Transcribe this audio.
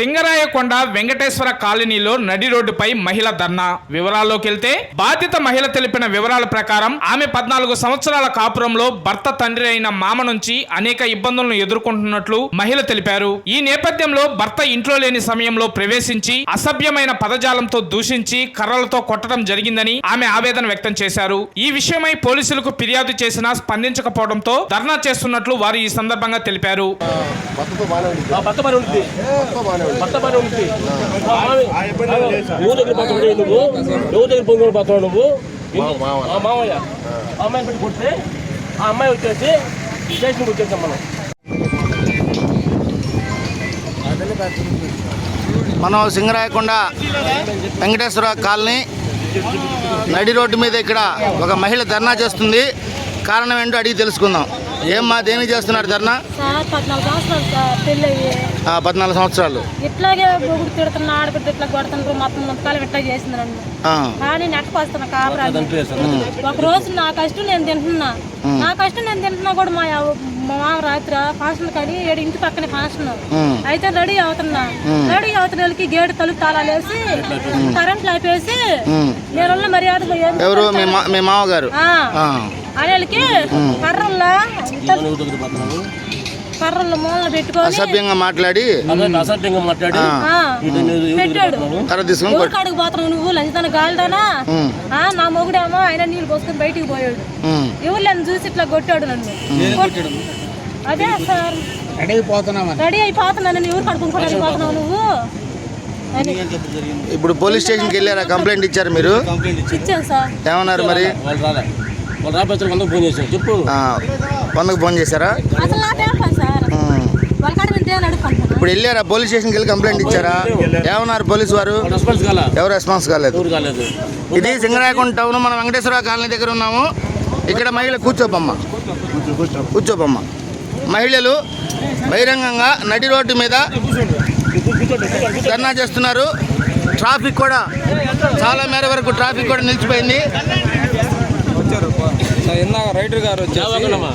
సింగరాయకొండ వెంకటేశ్వర కాలనీలో నడి రోడ్డుపై మహిళ ధర్నా. వివరాల్లోకి వెళ్తే బాధిత మహిళ తెలిపిన వివరాల ప్రకారం ఆమె పద్నాలుగు సంవత్సరాల కాపురంలో భర్త తండ్రి అయిన మామ నుంచి అనేక ఇబ్బందులను ఎదుర్కొంటున్నట్లు మహిళ తెలిపారు. ఈ నేపథ్యంలో భర్త ఇంట్లో లేని సమయంలో ప్రవేశించి అసభ్యమైన పదజాలంతో దూషించి కర్రలతో కొట్టడం జరిగిందని ఆమె ఆవేదన వ్యక్తం చేశారు. ఈ విషయమై పోలీసులకు ఫిర్యాదు చేసినా స్పందించకపోవడంతో ధర్నా చేస్తున్నట్లు వారు ఈ సందర్భంగా తెలిపారు. బాగానే ఉంది నువ్వు దగ్గర నువ్వు? నువ్వు దగ్గర పొంగులు నువ్వు? మామయ్య అమ్మాయిని పెట్టి కొడితే ఆ అమ్మాయి వచ్చేసి స్టేషన్కి వచ్చేసాం మనం. మనం సింగరాయకొండ వెంకటేశ్వర కాలనీ నడి రోడ్డు మీద ఇక్కడ ఒక మహిళ ధర్నా చేస్తుంది. కారణం ఏంటో అడిగి తెలుసుకుందాం. ఏమ్మా దేనికి చేస్తున్నారు ధర్నా? పద్నాలుగు సంవత్సరాలు. ఇట్లాగే బొగుడు తిడుతున్నా ఆడబిడ్డ ఇట్లా కొడుతున్నారు మొత్తం ముంతకాలం ఇట్లా చేసింది నన్ను ఒక రోజు నా కష్టం నేను తింటున్నా. నా కష్టం నేను తింటున్నా కూడా మా మామ రాత్రి ఫంక్షన్ కడి ఏడు ఇంటి పక్కనే ఫంక్షన్. అయితే రెడీ అవుతున్నా. రెడీ అవుతున్న వాళ్ళకి గేటు తలుపు తాళాలు వేసి కరెంట్ లేపేసి. నేను మర్యాద ఎవరు? మీ మామగారు. కర్రల్లో మూలలు పెట్టుకొని అసభ్యంగా మాట్లాడి అసభ్యంగా మాట్లాడి? ఆ, ఆ, పెట్టాడు. కర్ర తీసుకొని ఎవరు కొట్- కాడికి పోతున్నావు నువ్వు లంచుతాను గాలిదానా ఉమ్, ఆ, నా మొగుడేమో ఆయన నీళ్ళు పోసుకొని బయటికి పోయాడు. ఉమ్. ఎవరు నన్ను చూసి ఇట్లా కొట్టాడు నన్ను. అదే సార్. రెడీ అయిపోతున్నాను ఎవరు కడుపుకొని పోతున్నావు నువ్వు? అని. ఇప్పుడు పోలీస్ స్టేషన్కి వెళ్ళారా? కంప్లైంట్ ఇచ్చారు మీరు? ఇచ్చాను సార్. ఏమన్నారు మరి? వాళ్ళు రాలే. వాళ్ళు వందకు ఫోన్ చేశారు. చెప్పు. ఆ, వందకు ఫోన్ చేశారా? అసలు పని సార్ ఉమ్. వాళ్ళ కాడ వింటే అడుగుకుంటున్నాను ఇప్పుడు వెళ్ళారా? పోలీస్ స్టేషన్కి వెళ్ళి కంప్లైంట్ ఇచ్చారా? ఏమన్నారు పోలీసు వారు? ఎవరు రెస్పాన్స్ కాలేదు. ఇది సింగరాయకొండ టౌన్ మన వెంకటేశ్వర కాలనీ దగ్గర ఉన్నాము. ఇక్కడ మహిళ కూర్చోపమ్మ. కూర్చోపమ్మ. మహిళలు బహిరంగంగా నడి రోడ్డు మీద ధర్నా చేస్తున్నారు. ట్రాఫిక్ కూడా చాలా మేర వరకు ట్రాఫిక్ కూడా నిలిచిపోయింది. వచ్చారు. రైటర్ గారు వచ్చేసి జావగలమా